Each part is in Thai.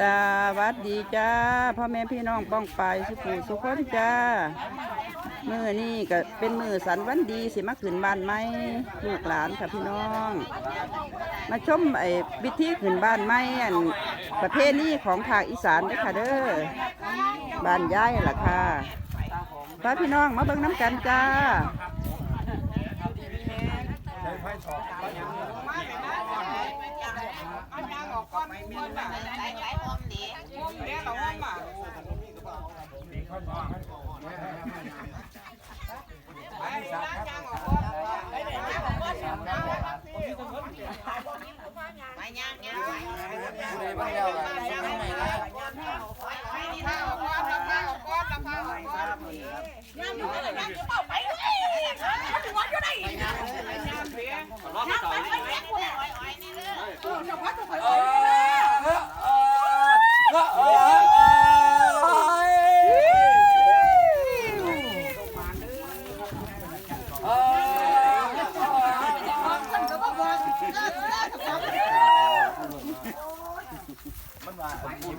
สวัสดีจ้าพ่อแม่พี่น้องป้องไปสุขุสุขคนจ้ามือนี่ก็เป็นมือสันวันดีสิมาขึ้นบ้านไหมลูกหลานค่ะพี่น้อง มาชมไอ้วิธีขึ้นบ้านไหมอันประเพณีของภาคอีสานเด้อค่ะเด้อบ้านย้ายล่ะค่ะพาพี่น้องมาเบิ่งน้ำกันจ้า มันนี้เราก็ม้วนป่ะใส่ผมสีม้วนเนี้ยเราก็ป่ะ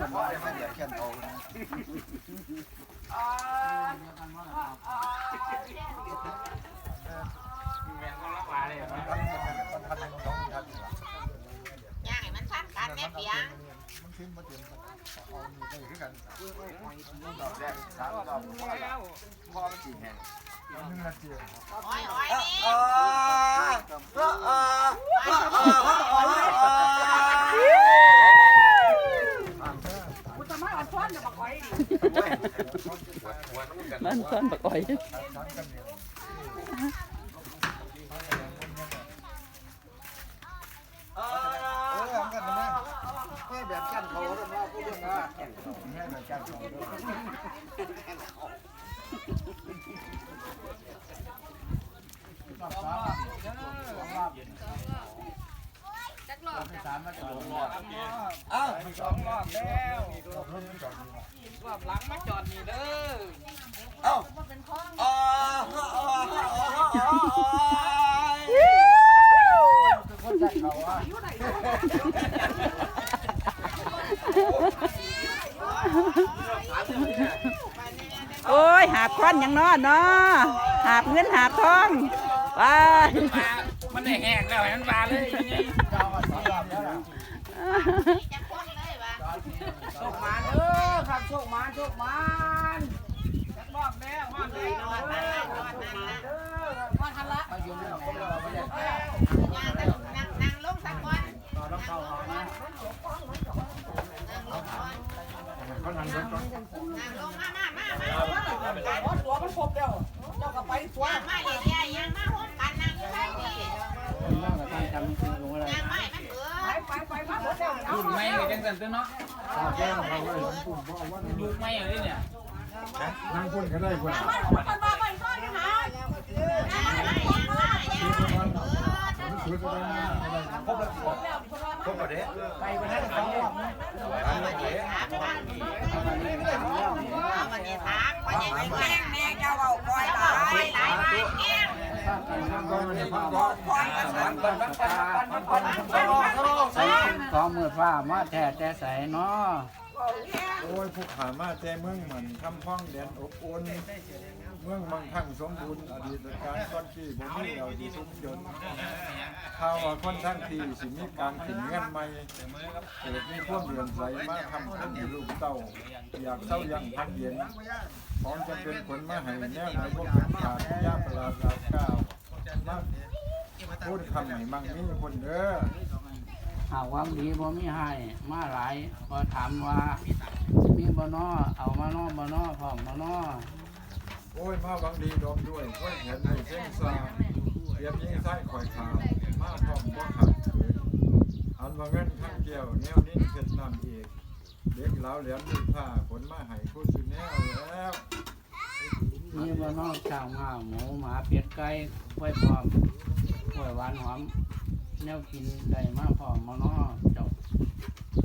ว่าอันนี้มันว่ามันเหลือแค่โตนะมันพันมันพันมันสองพันย่างให้มันสั้นกันแม่เปียงมันขึ้นมาถึงเอาหนีไปคือกันดอกแรกสามดอกพ่อมันสี่แห่งหนึ่งนาทีโอ้ยโอ้ยนี่ มันซ่อนบักอ้อยสามกันเนี่ยเออทำกันนะแม่แบบแก้นเขาแล้วนะพูดเรื่องนะแม่แบบแก้นเอ้าวสองรอบแล้วรอบนี้จอดนี่รอบหลังมาจอดนี่เด้อเอ้าอ๋อคนใจเขาอะโอ้ยหาบควันยังนอนเนาะหาบเงินหาบทองไป มันได้แหกแล้วให้มันมาเลยยังไงเจ้ามแล้วนะพ้นเลยวะโชคมานเด้อครับโชคมานโชคมานจักรอบแล้วฮอดเลยนอนนั่นละนอนนั่นละเด้อฮอดทันละมาอยู่นี่ผมเราไม่ได้ย่างแต่นั่งนั่งลงสักวันนั่งลงก่อนนั่งรถก่อนนั่งลงมามามามาหัวมันครบแล้วเจ้าก็ไปสวยมาเรื่อยย่างมาห้องกันนั่งอยู่ที่นี่ ย่างมาให้มันเบื่อไปไปไปมาหมดแล้วรุ่นไม่จันตัวเนาะแก้วเขาเลยปุ่มเพราะว่ายุคไม่อะไรเนี่ยนั่งพุ่นก็ได้พูนย่างมาย่างมาย่างมาเบื่อชุดก็ได้ครบแล้วครบครบประเดี๋ยวไปวันนั้นสองรอบนะถามกันเอาวันนี้ถามว่าจะไม่แกล้งแม่จะเอาปล่อยหลายหลายหลายแก้ง ก้องมือฟ้ามาแท้แต่ใสเนาะโอ้ยผู้ขามาแท้เมืองเหมือนคำพ้องเดนอบอุ่น เมืองมังคั่งสมบูรณ์อดีตการก้อนขี้บ่มีเราดีทุกจนข่าวว่าคนทั้งทีสิมีการขึ้นเงินใหม่เกิดมีพวกเดือนใสมาทำขึ้นลูกเต้า อยากเศร้ายังพักเย็นของจะเป็นผลมาให้แน่ในพวกเป็นขาดยาปลาดาวก้าวมาพูดคำไหนมั่งมีคนเด้อหากความดีบ่มีให้มาหลายพอถามว่ามีบ่นอเอามานอบ่นอพร้อมบ่นอ โอ้ยมาบังดีดอมด้วยค่อยเห็นให้เส้นซาเตรียมยิงไส้ข่อยขาวมาพร้อมบ่ขาดเขินอันว่าเงินข้างเกี่ยวแนวนี้เพชรน้ำเอกเด็กเหลาเหลียมลูกผ้าผลมาให้ผู้สุแนวแล้วมีบ่นอข้าวง้าหมูหมาเป็ดไก่ไว้พร้อมไว้หวานหอมแนวกินได้มาพร้อมบ่นอเจ้า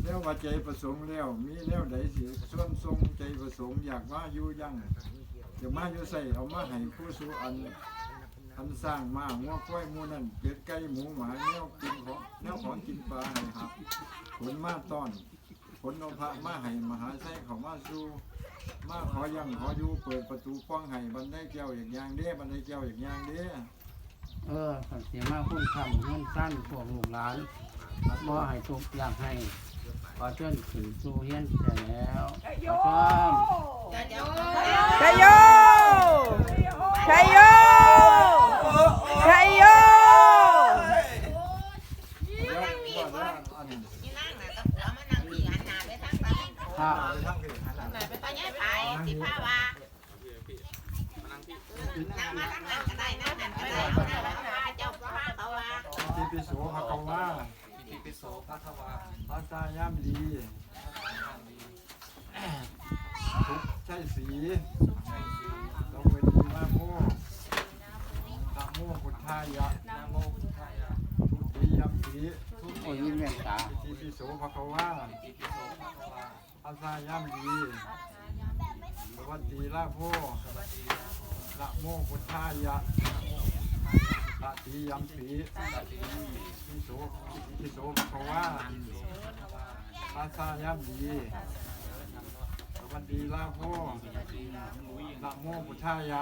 แล้วว่าใจประสงค์แล้วมีแนวใดสิส่วนทรงใจประสงค์อยากมาอยู่ยัง อยากมาอยู่ใส่เอามาให้ผู้สูอันอันสร้างมางัวกล้วยหมูนั่นเป็ดไก่หมูหมาแนวกินของแนวของกินปลาให้หับผลมาต้อนผลเอาพระมาให้มหาไส้เขามาสู่มาขอยังขออยู่เปิดประตูกว้างให้บันไดแก้วอย่างยางเด้บันไดแก้วอย่างยางเด้เออขันเสียมาพุ่นคำเงินสั้นพวกลูกหลานบ่ให้ทุกอยากให้ ขอเชิญขึ้นสู่เฮียนแต่แล้วขอเชิญชัยโยชัยโยชัยโยเดี๋ยวว่าเดี๋ยวอันนี้นี่นั่งน่ะตะหัวมานั่งพี่หันหน้าไปทางซ้ายถ้าไปทางเพจหันหลังไปย้ายไปสิพาว่านั่งมาทางนั้นก็ได้นั่งนั่นก็ได้เอาหน้าพาเจ้าพาเขาว่า ที่ปิโสภะคะวาอิติปิโสภะคะวาพระสายามดี ทุกข์ใช่สีต้องเป็นดีมากโมนะโมพุทธายะนะโมพุทธายะทุติยมปีโอ้ยยิ้มแว่นตาที่ปิโสภะคะวาอิติปิโสภะคะวาพระสายามดี สวัสดีลาโพนะโมพุทธายะ ตติยมปีปิโสทิโสภะคะวาพระสายามดีสวัสดีลาโพนะโมพุทธายะ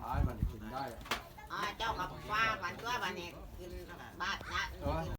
ตายบันกินได้อ๋อเจ้ากับว่าวันตัววันนี้กินบาทนะ